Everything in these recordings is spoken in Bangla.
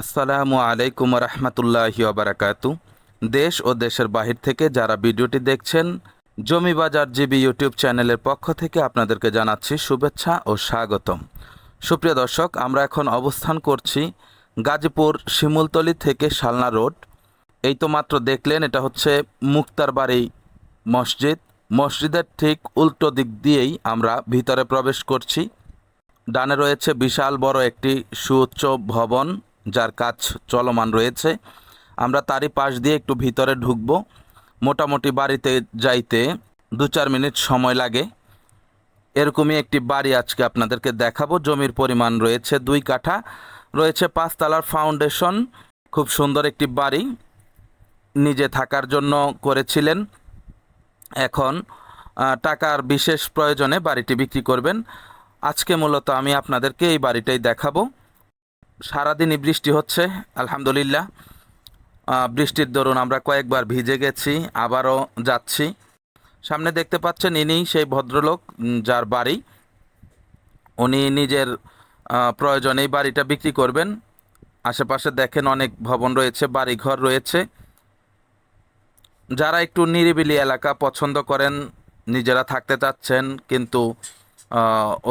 আসসালামু আলাইকুম রহমতুল্লাহি বারাকাতু। দেশ ও দেশের বাহির থেকে যারা ভিডিওটি দেখছেন জমি বাজার জিবি ইউটিউব চ্যানেলের পক্ষ থেকে আপনাদেরকে জানাচ্ছি শুভেচ্ছা ও স্বাগতম। সুপ্রিয় দর্শক, আমরা এখন অবস্থান করছি গাজীপুর শিমুলতলি থেকে শালনা রোড। এই তো মাত্র দেখলেন, এটা হচ্ছে মুক্তারবাড়ি মসজিদ। মসজিদের ঠিক উল্টো দিক দিয়েই আমরা ভিতরে প্রবেশ করছি। ডানে রয়েছে বিশাল বড় একটি সুউচ্চ ভবন। যার কাজ চলমান রয়েছে। আমরা তারই পাশ দিয়ে একটু ভিতরে ঢুকবো। মোটামুটি বাড়িতে যাইতে দু চার মিনিট সময় লাগে। এরকমই একটি বাড়ি আজকে আপনাদেরকে দেখাবো। জমির পরিমাণ রয়েছে দুই কাঠা, রয়েছে পাঁচতলার ফাউন্ডেশন। খুব সুন্দর একটি বাড়ি, নিজে থাকার জন্য করেছিলেন। এখন টাকার বিশেষ প্রয়োজনে বাড়িটি বিক্রি করবেন। আজকে মূলত আমি আপনাদেরকে এই বাড়িটাই দেখাবো। সারাদিনই বৃষ্টি হচ্ছে, আলহামদুলিল্লাহ। বৃষ্টির দরুন আমরা কয়েকবার ভিজে গেছি, আবারও যাচ্ছি। সামনে দেখতে পাচ্ছেন ইনি সেই ভদ্রলোক যার বাড়ি। উনি নিজের প্রয়োজনে বাড়িটা বিক্রি করবেন। আশেপাশে দেখেন অনেক ভবন রয়েছে, বাড়িঘর রয়েছে। যারা একটু নিরিবিলি এলাকা পছন্দ করেন, নিজেরা থাকতে চাচ্ছেন, কিন্তু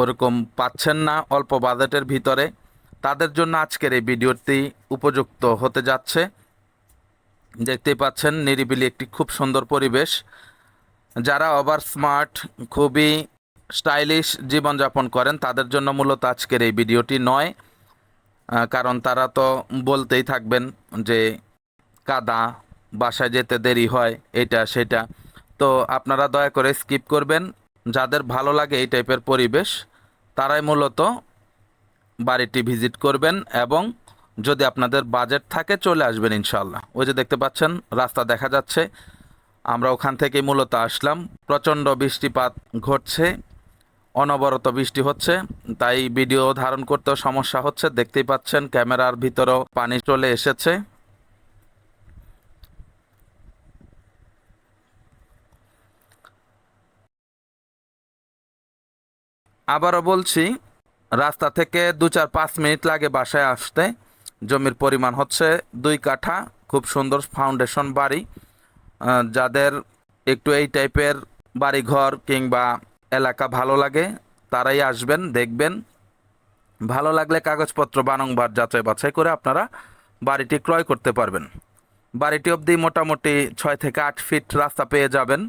ওরকম পাচ্ছেন না অল্প বাজেটের ভিতরে। তাদের জন্য আজকের এই ভিডিওটি উপযুক্ত হতে যাচ্ছে। দেখতেই পাচ্ছেন, নিরিবিলি একটি খুব সুন্দর পরিবেশ। যারা ওভার স্মার্ট, খুবই স্টাইলিশ জীবনযাপন করেন, তাদের জন্য মূলত আজকের এই ভিডিওটি নয়। কারণ তারা তো বলতেই থাকবেন যে কাদা, বাসায় যেতে দেরি হয়, এটা, সেটা। তো আপনারা দয়া করে স্কিপ করবেন। যাদের ভালো লাগে এই টাইপের পরিবেশ, তারাই মূলত বাড়িটি ভিজিট করবেন এবং যদি আপনাদের বাজেট থাকে চলে আসবেন ইনশাল্লাহ ওই যে দেখতে পাচ্ছেন, রাস্তা দেখা যাচ্ছে। আমরা ওখান থেকে মূলত আসলাম। প্রচণ্ড বৃষ্টিপাত ঘটছে, অনবরত বৃষ্টি হচ্ছে, তাই ভিডিও ধারণ করতেও সমস্যা হচ্ছে। দেখতেই পাচ্ছেন, ক্যামেরার ভিতরেও পানি চলে এসেছে। আবারও বলছি রাস্তা থেকে দু চার পাঁচ মিনিট লাগে বাসায় আসতে। জমির পরিমাণ হচ্ছে দুই কাঠা, খুব সুন্দর ফাউন্ডেশন বাড়ি। যাদের একটু এই টাইপের বাড়িঘর কিংবা এলাকা ভালো লাগে, তারাই আসবেন, দেখবেন। ভালো লাগলে কাগজপত্র বারংবার যাচাই বাছাই করে আপনারা বাড়িটি ক্রয় করতে পারবেন। বাড়িটি অবধি মোটামুটি ছয় থেকে আট ফিট রাস্তা পেয়ে যাবেন।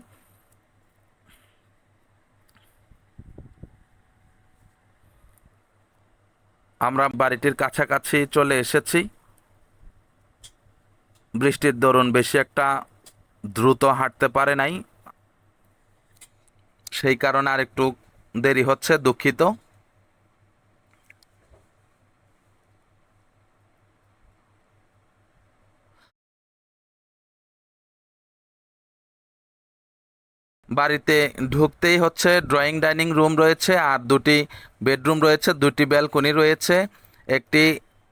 আমরা বাড়িটির কাছাকাছি চলে এসেছি। বৃষ্টির দরুন বেশি একটা দ্রুত হাঁটতে পারে নাই। সেই কারণে আর একটু দেরি হচ্ছে, দুঃখিত। বাড়িতে ঢুকতেই হচ্ছে ড্রয়িং ডাইনিং রুম রয়েছে আর দুটি বেডরুম রয়েছে, দুটি ব্যালকনি রয়েছে, একটি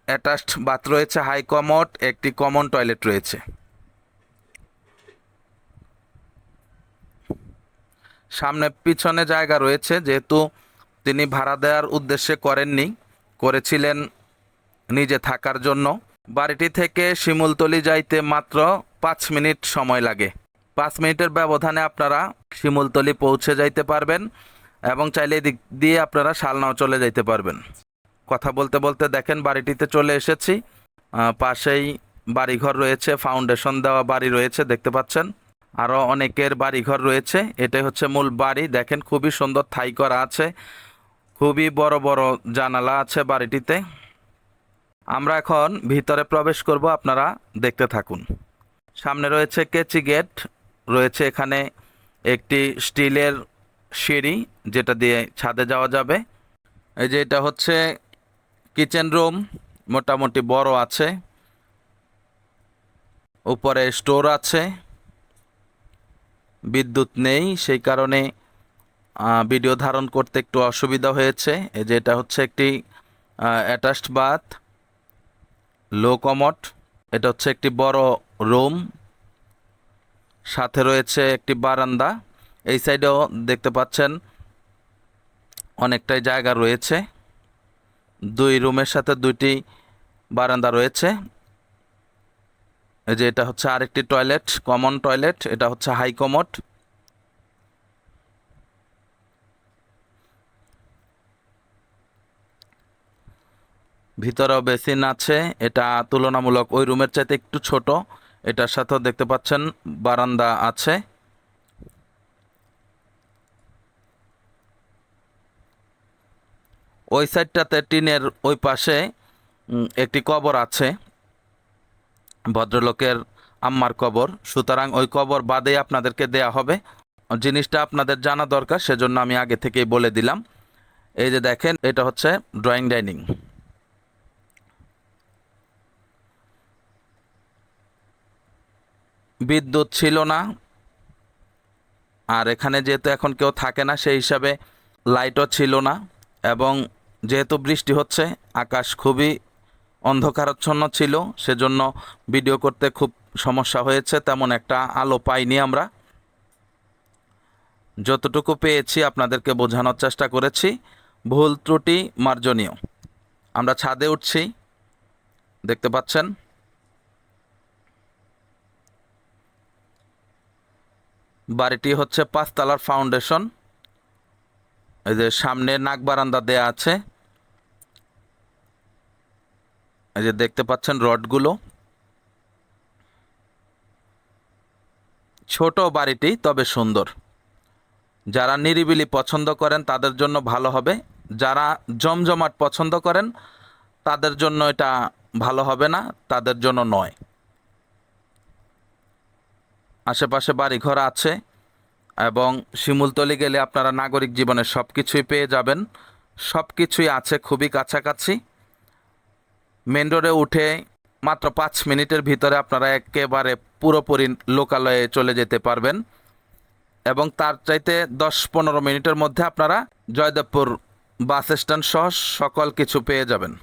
অ্যাটাচড বাথ রয়েছে হাই কমোড একটি কমন টয়লেট রয়েছে। সামনে পিছনে জায়গা রয়েছে, যেহেতু তিনি ভাড়া দেওয়ার উদ্দেশ্যে করেননি, করেছিলেন নিজে থাকার জন্য। বাড়িটি থেকে শিমুলতলি যাইতে মাত্র পাঁচ মিনিট সময় লাগে। পাঁচ মিনিটের ব্যবধানে আপনারা শিমুলতলি পৌঁছে যাইতে পারবেন এবং চাইলে এদিক দিয়ে আপনারা শালনাও চলে যাইতে পারবেন। কথা বলতে বলতে দেখেন বাড়িটিতে চলে এসেছি। পাশেই বাড়িঘর রয়েছে, ফাউন্ডেশন দেওয়া বাড়ি রয়েছে, দেখতে পাচ্ছেন। আরও অনেকের বাড়িঘর রয়েছে, এটাই হচ্ছে মূল বাড়ি। দেখেন খুবই সুন্দর থাই করা আছে, খুবই বড় বড় জানালা আছে বাড়িটিতে। আমরা এখন ভিতরে প্রবেশ করব, আপনারা দেখতে থাকুন। সামনে রয়েছে কেচি গেট রয়েছে এখানে একটি স্টিলের সিঁড়ি যেটা দিয়ে ছাদে যাওয়া যাবে। এই যে এটা হচ্ছে কিচেন রুম, মোটামুটি বড় আছে। উপরে স্টোর আছে। বিদ্যুৎ নেই, সেই কারণে ভিডিও ধারণ করতে একটু অসুবিধা হয়েছে। এই যে এটা হচ্ছে একটি অ্যাটাচড বাথ, লো কমট এটা হচ্ছে একটি বড় রুম। সাথে রয়েছে একটি বারান্দা। এই সাইডেও দেখতে পাচ্ছেন অনেকটাই জায়গা রয়েছে। দুই রুমের সাথে দুইটি বারান্দা রয়েছে। এই যে এটা হচ্ছে আরেকটি টয়লেট, কমন টয়লেট, এটা হচ্ছে হাই কমোড। ভিতরেও বেসিন আছে, এটা তুলনামূলক ওই রুমের চাইতে একটু ছোট। এটার সাথেও দেখতে পাচ্ছেন, বারান্দা আছে। ওই সাইডটাতে টিনের ওই পাশে একটি কবর আছে, ভদ্রলোকের আম্মার কবর। সুতরাং ওই কবর বাদেই আপনাদেরকে দেয়া হবে। জিনিসটা আপনাদের জানা দরকার, সেজন্য আমি আগে থেকেই বলে দিলাম। এই যে দেখেন, এটা হচ্ছে ড্রয়িং ডাইনিং বিদ্যুৎ ছিল না। আর এখানে যেহেতু এখন কেউ থাকে না, সেই হিসাবে লাইটও ছিল না এবং যেহেতু বৃষ্টি হচ্ছে, আকাশ খুবই অন্ধকারাচ্ছন্ন ছিল, সেজন্য ভিডিও করতে খুব সমস্যা হয়েছে, তেমন একটা আলো পাইনি আমরা। যতটুকু পেয়েছি আপনাদেরকে বোঝানোর চেষ্টা করেছি, ভুল ত্রুটি মার্জনীয়। আমরা ছাদে উঠছি, দেখতে পাচ্ছেন? বাড়িটি হচ্ছে পাঁচতলার ফাউন্ডেশন। এই যে সামনে নাক বারান্দা দেয়া আছে। এই যে দেখতে পাচ্ছেন রডগুলো। ছোট বাড়িটি, তবে সুন্দর। যারা নিরিবিলি পছন্দ করেন, তাদের জন্য ভালো হবে। যারা জমজমাট পছন্দ করেন, তাদের জন্য এটা ভালো হবে না, তাদের জন্য নয়। আশেপাশে বাড়িঘর আছে এবং শিমুলতলি গেলে আপনারা নাগরিক জীবনের সব কিছুই পেয়ে যাবেন। সব কিছুই আছে, খুবই কাছাকাছি। মেন রোডে উঠে মাত্র পাঁচ মিনিটের ভিতরে আপনারা একেবারে পুরোপুরি লোকালয়ে চলে যেতে পারবেন। এবং তার চাইতে দশ পনেরো মিনিটের মধ্যে আপনারা জয়দেবপুর বাস স্ট্যান্ড সহ সকল কিছু পেয়ে যাবেন।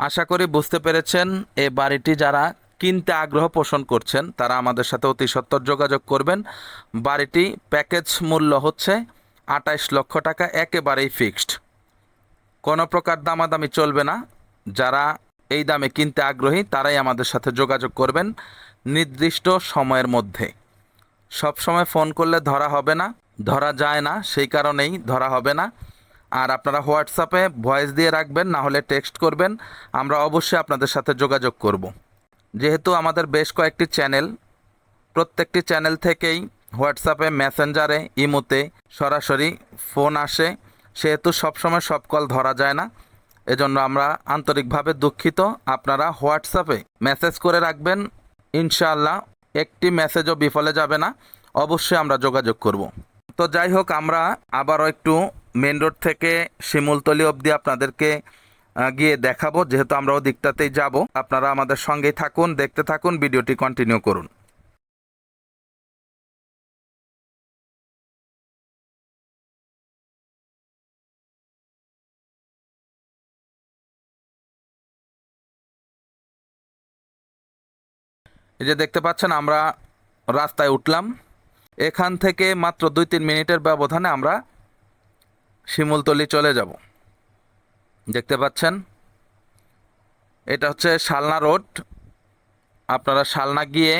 আশা করি বুঝতে পেরেছেন, এ বাড়িটি যারা কিনতে আগ্রহ পোষণ করছেন। তারা আমাদের সাথে অতি সত্তর যোগাযোগ করবেন। বাড়িটি প্যাকেজ মূল্য হচ্ছে আটাইশ লক্ষ টাকা, একেবারেই ফিক্সড। কোনো প্রকার দামাদামি চলবে না। যারা এই দামে কিনতে আগ্রহী, তারাই আমাদের সাথে যোগাযোগ করবেন নির্দিষ্ট সময়ের মধ্যে। সব সময় ফোন করলে ধরা হবে না। ধরা যায় না, সেই কারণেই ধরা হবে না। আর আপনারা হোয়াটসঅ্যাপে ভয়েস দিয়ে রাখবেন, না হলে টেক্সট করবেন। আমরা অবশ্যই আপনাদের সাথে যোগাযোগ করব। যেহেতু আমাদের বেশ কয়েকটি চ্যানেল, প্রত্যেকটি চ্যানেল থেকেই হোয়াটসঅ্যাপে, মেসেঞ্জারে, ইমোতে সরাসরি ফোন আসে। সেহেতু সবসময় সব কল ধরা যায় না। এজন্য আমরা আন্তরিকভাবে দুঃখিত। আপনারা হোয়াটসঅ্যাপে মেসেজ করে রাখবেন। ইনশাআল্লাহ একটি মেসেজও বিফলে যাবে না। অবশ্যই আমরা যোগাযোগ করব। তো যাই হোক, আমরা আবারও একটু মেন রোড থেকে শিমুলতলি অবধি আপনাদেরকে গিয়ে দেখাবো, যেহেতু আমরা ওই দিকটাতেই যাব। আপনারা আমাদের সঙ্গেই থাকুন, দেখতে থাকুন, ভিডিওটি কন্টিনিউ করুন। এই যে দেখতে পাচ্ছেন, আমরা রাস্তায় উঠলাম। এখান থেকে মাত্র দুই তিন মিনিটের ব্যবধানে আমরা শিমুলতলি চলে যাব। দেখতে পাচ্ছেন? এটা হচ্ছে শালনা রোড। আপনারা শালনা গিয়ে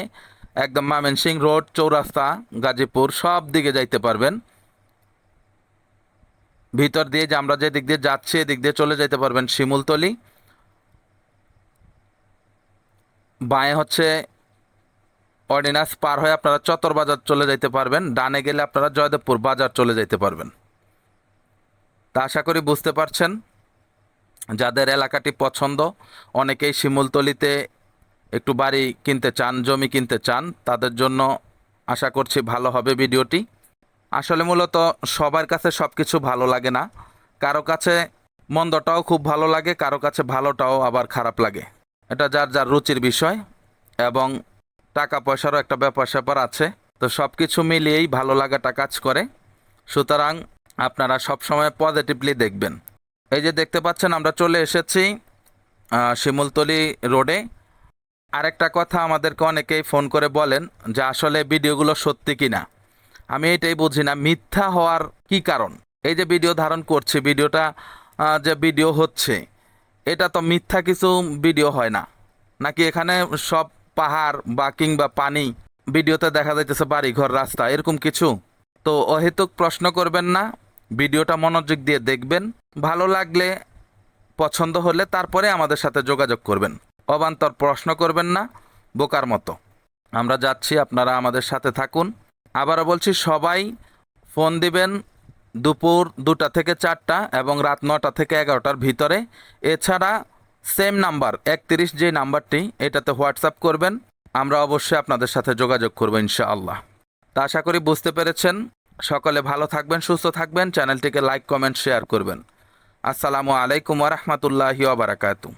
একদম ময়মনসিং রোড, চৌরাস্তা, গাজীপুর সব দিকে যাইতে পারবেন। ভিতর দিয়ে যে আমরা যে দিক দিয়ে যাচ্ছি, এদিক দিয়ে চলে যেতে পারবেন শিমুলতলি। বাঁয়ে হচ্ছে অর্ডিনান্স পার হয়ে আপনারা চতর বাজার চলে যাইতে পারবেন। ডানে গেলে আপনারা জয়দেবপুর বাজার চলে যাইতে পারবেন। তা আশা করি বুঝতে পারছেন। যাদের এলাকাটি পছন্দ, অনেকেই শিমুলতলিতে একটু বাড়ি কিনতে চান, জমি কিনতে চান, তাদের জন্য আশা করছি ভালো হবে ভিডিওটি। আসলে মূলত সবার কাছে সব কিছু ভালো লাগে না। কারও কাছে মন্দটাও খুব ভালো লাগে, কারও কাছে ভালোটাও আবার খারাপ লাগে। এটা যার যার রুচির বিষয় এবং টাকা পয়সারও একটা ব্যাপার স্যাপার আছে। তো সব কিছু মিলিয়েই ভালো লাগাটা কাজ করে। সুতরাং আপনারা সবসময় পজিটিভলি দেখবেন। এই যে দেখতে পাচ্ছেন, আমরা চলে এসেছি শিমুলতলি রোডে। আরেকটা কথা আমাদেরকে অনেকেই ফোন করে বলেন যে আসলে ভিডিওগুলো সত্যি কি না আমি এটাই বুঝি না, মিথ্যা হওয়ার কি কারণ? এই যে ভিডিও ধারণ করছি, ভিডিওটা যে ভিডিও হচ্ছে, এটা তো মিথ্যা কিছু ভিডিও হয় না। নাকি এখানে সব পাহাড় বা কিংবা পানি ভিডিওতে দেখা যাইতেছে বাড়ি ঘর রাস্তা, এরকম কিছু? তো অহেতুক প্রশ্ন করবেন না ভিডিওটা মনোযোগ দিয়ে দেখবেন। ভালো লাগলে, পছন্দ হলে তারপরে আমাদের সাথে যোগাযোগ করবেন। অবান্তর প্রশ্ন করবেন না, বোকার মতো। আমরা যাচ্ছি, আপনারা আমাদের সাথে থাকুন। আবারও বলছি, সবাই ফোন দিবেন দুপুর দুটা থেকে চারটা এবং রাত নটা থেকে এগারোটার ভিতরে। এছাড়া সেম নাম্বার একত্রিশ যে নাম্বারটি, এটাতে হোয়াটসঅ্যাপ করবেন। আমরা অবশ্যই আপনাদের সাথে যোগাযোগ করব ইনশাআল্লাহ। তা আশা করি বুঝতে পেরেছেন। সকলে ভালো থাকবেন সুস্থ থাকবেন। চ্যানেলটিকে লাইক কমেন্ট শেয়ার করবেন। আসসালামু আলাইকুম ওরহমতুল্লাহি ওবরাকাতু